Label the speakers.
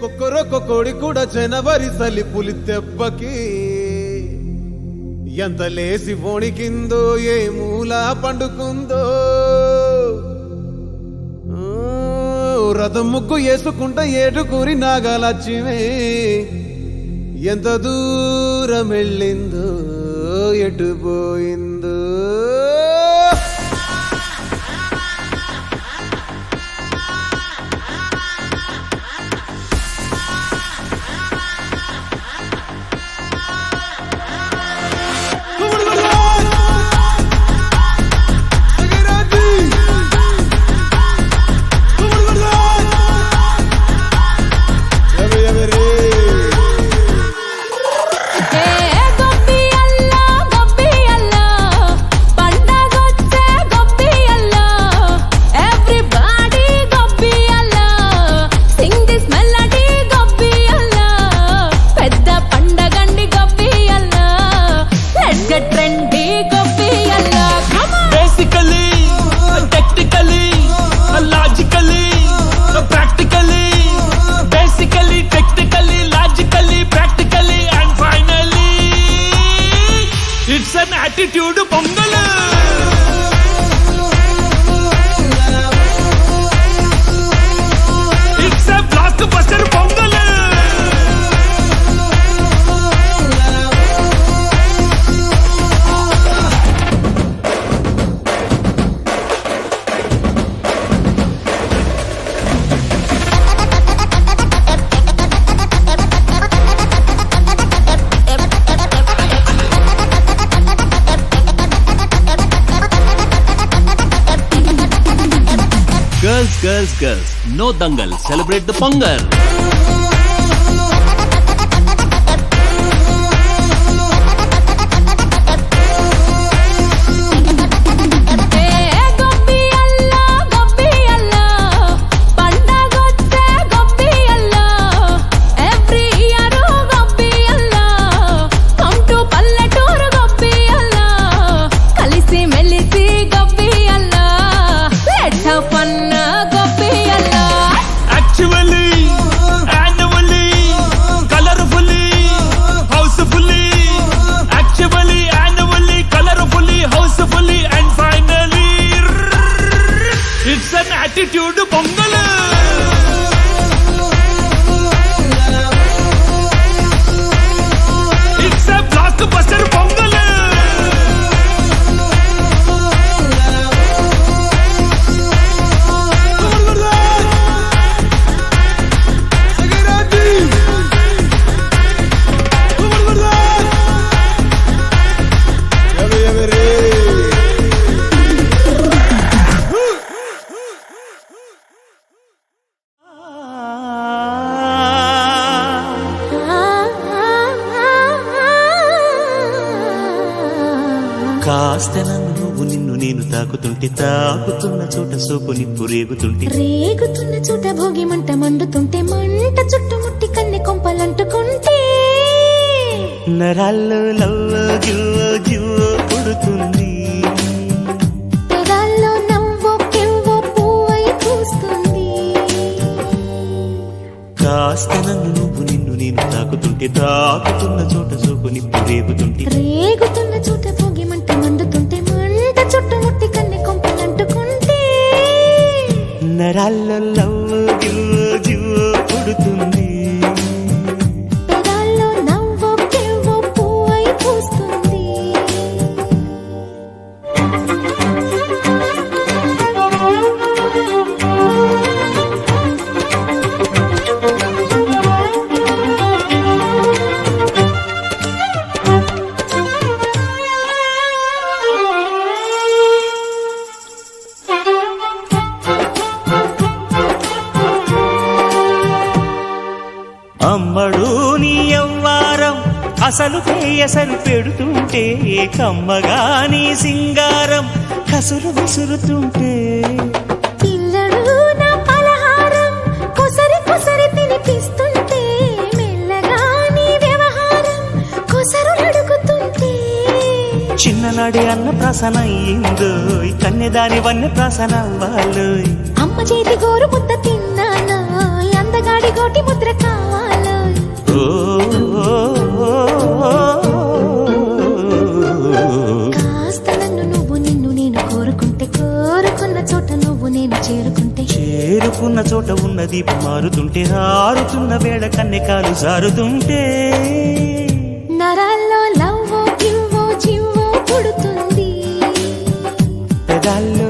Speaker 1: కుక్కరొక్క కోడి కూడా జనవరి సలి పులి దెబ్బకి. ఎంత లేసి వణికిందో ఏ మూలా పండుకుందో. రథం ముక్కు వేసుకుంటా ఏటుకూరి నాగలక్ష్మి. ఎంత దూరం వెళ్ళిందో ఎటు పోయిందో.
Speaker 2: Sun attitude Pongal
Speaker 3: Girls, girls, girls, no dangal, celebrate the Pongal.
Speaker 2: Jagan attitude Pongal it's blockbuster
Speaker 4: కాస్త నన్ను నువ్వు నిన్ను నేను తాకుతుంటే తాకుతున్న చోట సోపు నిప్పు రేగుతుంటే.
Speaker 5: రేగుతున్న చోట భోగి మంట మండుతుంటే మంట చుట్టుముట్టి కన్నె కొంపలంటుకుంటే.
Speaker 4: నరాల్లో లవ్వో గివ్వో గివ్వో పుడుతుంది.
Speaker 5: పెదాల్లో నవ్వో కెవ్వో పువ్వై పూస్తుంది.
Speaker 4: కాస్త నన్ను నువ్వు నిన్ను నేను తాకుతుంటే తాకుతున్న చోట సోపు నిప్పు రేగుతుంటే.
Speaker 5: రేగుతున్న
Speaker 4: అసలు పేయసలు పెడుతుంటే కమ్మగా నీ సింగారం కసురు విసురుతుంటే.
Speaker 5: పిల్లడు నా పలహారం కొసరి కొసరి తినిపిస్తుంటే మెల్లగా నీ వ్యవహారం కొసరు అడుగుతుంటే
Speaker 4: చిన్ననాడి అన్న ప్రసన అయ్యిందో కన్నెదాని వన్నె ప్రసన అవ్వాలోయ్.
Speaker 5: అమ్మ చేతి గోరు ముద్ద తిన్నాను చేరుకున్న చోట ఉన్న
Speaker 4: దీపం మారుతుంటే ఆరుతున్న వేళ కన్నెకాలు జారుతుంటే.
Speaker 5: నరాల్లో లవ్వో కివ్వో పుడుతుంది.
Speaker 4: పెదాల్లో